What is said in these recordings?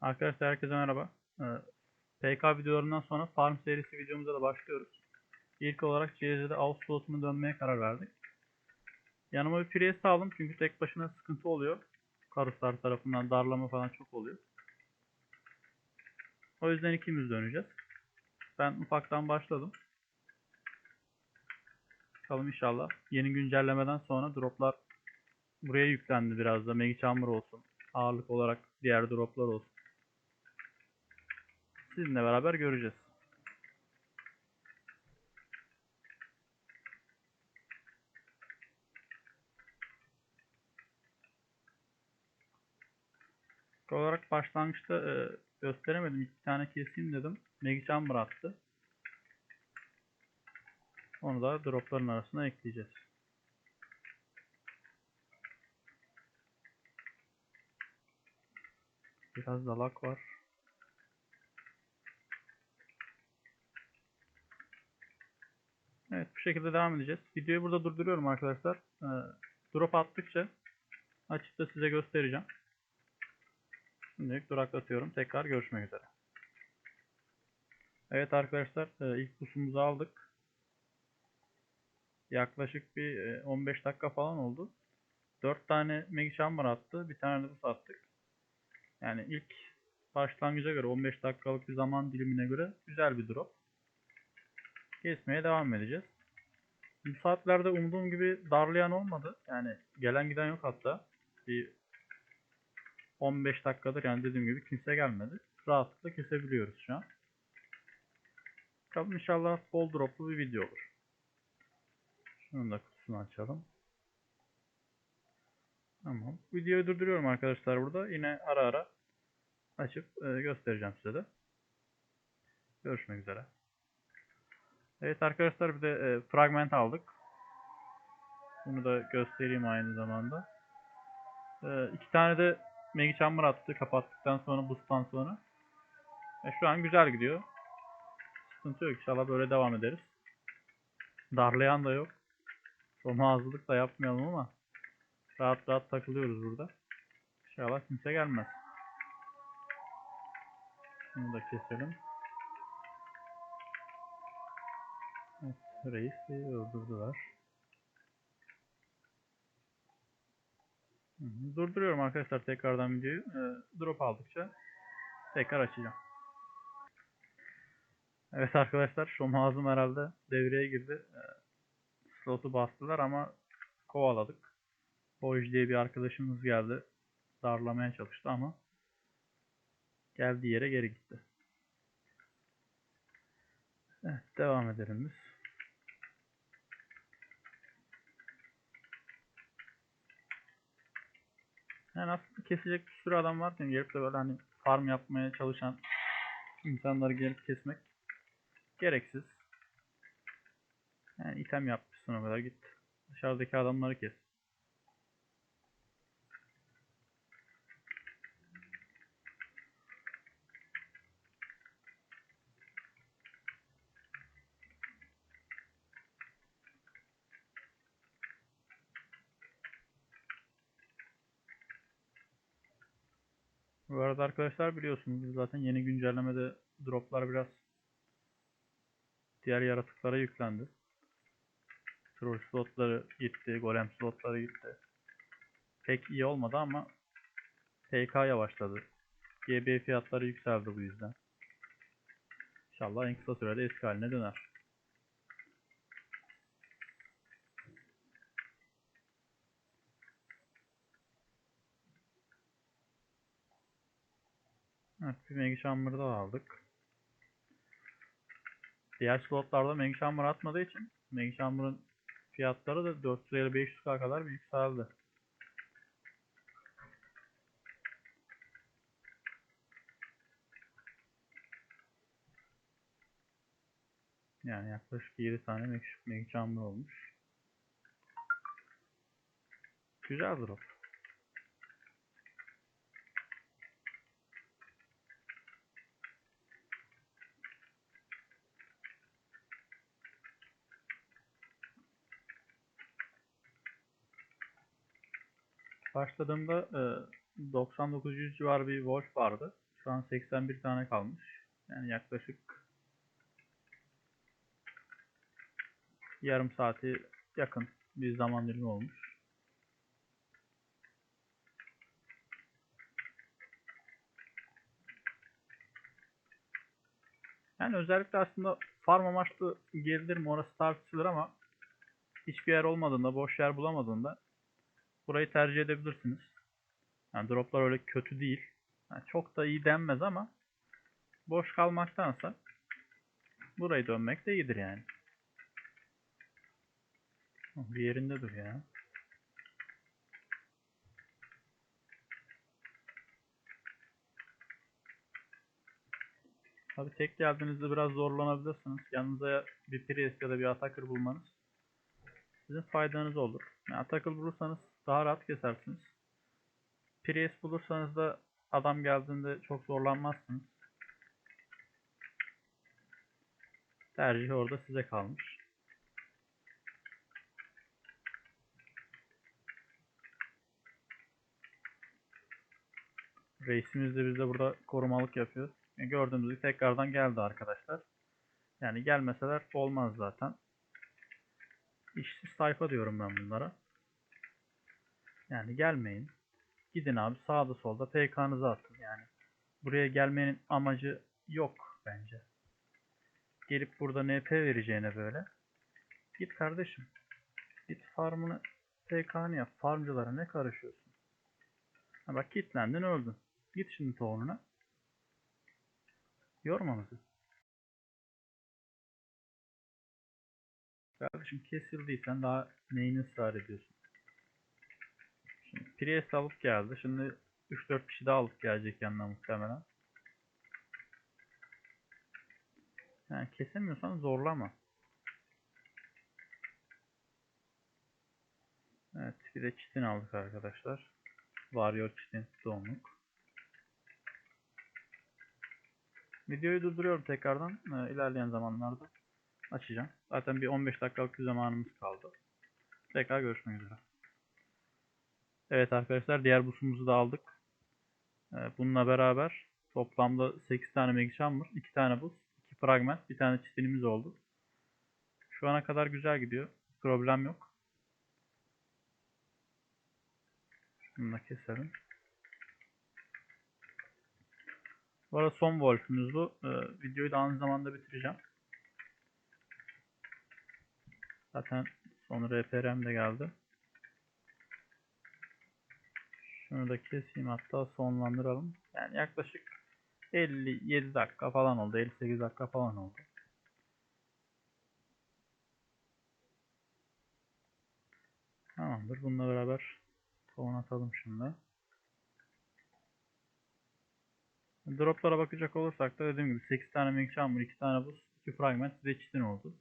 Arkadaşlar herkese merhaba. Ee, PK videolarından sonra farm serisi videomuza da başlıyoruz. İlk olarak CZ'de av slotunu dönmeye karar verdik. Yanıma bir Priest aldım çünkü tek başına sıkıntı oluyor. Karuslar tarafından darlama falan çok oluyor. O yüzden ikimiz döneceğiz. Ben ufaktan başladım. Bakalım inşallah. Yeni güncellemeden sonra droplar buraya yüklendi biraz da. Megi Chamber olsun. Ağırlık olarak diğer droplar olsun. Sizinle beraber göreceğiz. Olarak başlangıçta e, gösteremedim. İki tane keseyim dedim. Megi Chamber attı. Onu da dropların arasına ekleyeceğiz. Biraz da lag var. Evet bu şekilde devam edeceğiz. Videoyu burada durduruyorum arkadaşlar. Ee, drop attıkça açıp da size göstereceğim. Şimdilik duraklatıyorum. Tekrar görüşmek üzere. Evet arkadaşlar e, ilk pusumuzu aldık. Yaklaşık bir e, 15 dakika falan oldu. 4 tane Megi Chamber attı. Bir tane de bus attık. Yani ilk başlangıca göre 15 dakikalık bir zaman dilimine göre güzel bir drop. Kesmeye devam edeceğiz. Bu saatlerde umduğum gibi darlayan olmadı. Yani gelen giden yok hatta. Bir 15 dakikadır yani dediğim gibi kimse gelmedi. Rahatlıkla kesebiliyoruz şu an. Bakalım inşallah bol droplu bir video olur. Şunun da kutusunu açalım. Tamam. Videoyu durduruyorum arkadaşlar burada. Yine ara ara açıp e, göstereceğim size de. Görüşmek üzere. Evet arkadaşlar bir de e, fragment aldık. Bunu da göstereyim aynı zamanda. E, iki tane de Megi Chamber attı kapattıktan sonra boost'tan sonra. E, şu an güzel gidiyor. Sıkıntı yok inşallah böyle devam ederiz. Darlayan da yok. Romazlılık da yapmayalım ama rahat rahat takılıyoruz burada. İnşallah kimse gelmez. Şunu da keselim. Evet, reisi öldürdüler. Durduruyorum arkadaşlar tekrardan videoyu. Ee, drop aldıkça tekrar açacağım. Evet arkadaşlar şu ağzım herhalde devreye girdi. Ee, slotu bastılar ama kovaladık. Boyj diye bir arkadaşımız geldi. Darlamaya çalıştı ama geldiği yere geri gitti. Evet devam edelim biz. Yani aslında kesecek bir sürü adam varken gelip de böyle hani farm yapmaya çalışan insanları gelip kesmek gereksiz. Yani item yapmışsın o kadar git. Dışarıdaki adamları kes. Bu arada arkadaşlar biliyorsunuz zaten yeni güncellemede droplar biraz diğer yaratıklara yüklendi. Troll slotları gitti, golem slotları gitti. Pek iyi olmadı ama PK yavaşladı. GB fiyatları yükseldi bu yüzden. İnşallah en kısa sürede eski haline döner. Evet, bir Megi Chamber'ı da aldık. Diğer slotlarda Megi Chamber atmadığı için Megi Chamber'ın fiyatları da 450-500k kadar bir yükseldi. Yani yaklaşık 7 tane Megi, Megi Chamber olmuş. Güzel drop. Başladığımda e, 99-100 civarı bir Wolf vardı. Şu an 81 tane kalmış. Yani yaklaşık yarım saati yakın bir zaman dilimi olmuş. Yani özellikle aslında farm amaçlı gelir mi orası tartışılır ama hiçbir yer olmadığında, boş yer bulamadığında burayı tercih edebilirsiniz. Yani droplar öyle kötü değil. Yani çok da iyi denmez ama boş kalmaktansa burayı dönmek de iyidir yani. Bir yerinde dur ya. Tabi tek geldiğinizde biraz zorlanabilirsiniz. Yanınıza ya bir Priest ya da bir Attacker bulmanız sizin faydanız olur. Yani Attacker bulursanız daha rahat kesersiniz. Priest bulursanız da adam geldiğinde çok zorlanmazsınız. Tercih orada size kalmış. Reisimiz de bizde burada korumalık yapıyor. Yani gördüğümüz gibi tekrardan geldi arkadaşlar. Yani gelmeseler olmaz zaten. İşsiz sayfa diyorum ben bunlara. Yani gelmeyin. Gidin abi sağda solda PK'nızı atın yani. Buraya gelmenin amacı yok bence. Gelip burada NP vereceğine böyle. Git kardeşim. Git farmını PK'nı yap. Farmcılara ne karışıyorsun? Ha bak kitlendin öldün. Git şimdi tohumuna. Yorma bizi. Kardeşim kesildiysen daha neyini ısrar ediyorsun? Priest alıp geldi. Şimdi 3-4 kişi daha alıp gelecek yanına muhtemelen. Yani kesemiyorsan zorlama. Evet bir de çitin aldık arkadaşlar. Warrior çitin doğumluk. Videoyu durduruyorum tekrardan. Ee, ilerleyen zamanlarda açacağım. Zaten bir 15 dakikalık bir zamanımız kaldı. Tekrar görüşmek üzere. Evet arkadaşlar diğer busumuzu da aldık. Ee, bununla beraber toplamda 8 tane Magic 2 tane bus, 2 fragment, bir tane çitinimiz oldu. Şu ana kadar güzel gidiyor. Problem yok. Şunu da keselim. Bu arada son Wolf'ümüz bu. Ee, videoyu da aynı zamanda bitireceğim. Zaten son RPR'm de geldi. Şunu da keseyim hatta sonlandıralım. Yani yaklaşık 57 dakika falan oldu. 58 dakika falan oldu. Tamamdır. Bununla beraber tavan atalım şimdi. Droplara bakacak olursak da dediğim gibi 8 tane Magic Chamber, 2 tane buz, 2 fragment ve çitin oldu.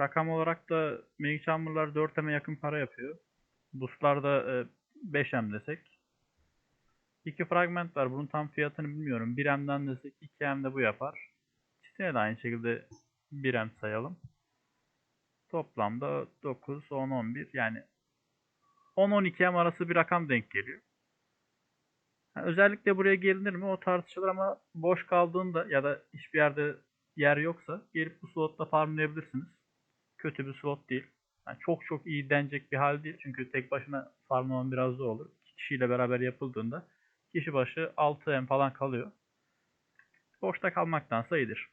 Rakam olarak da Magic Chamber'lar 4M'e yakın para yapıyor. Boostlar da 5M desek. 2 fragment var. Bunun tam fiyatını bilmiyorum. 1M'den desek 2M de bu yapar. Çitine de aynı şekilde 1M sayalım. Toplamda 9, 10, 11 yani 10-12M arası bir rakam denk geliyor. Yani özellikle buraya gelinir mi o tartışılır ama boş kaldığında ya da hiçbir yerde yer yoksa gelip bu slotta farmlayabilirsiniz. Kötü bir slot değil. Yani çok çok iyi denecek bir hal değil. Çünkü tek başına farmlaman biraz zor olur. İki kişiyle beraber yapıldığında kişi başı 6M falan kalıyor. Boşta kalmaktansa iyidir.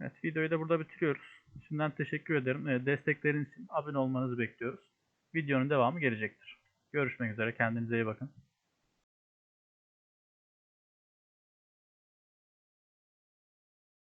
Evet videoyu da burada bitiriyoruz. Şimdiden teşekkür ederim. Destekleriniz için abone olmanızı bekliyoruz. Videonun devamı gelecektir. Görüşmek üzere. Kendinize iyi bakın.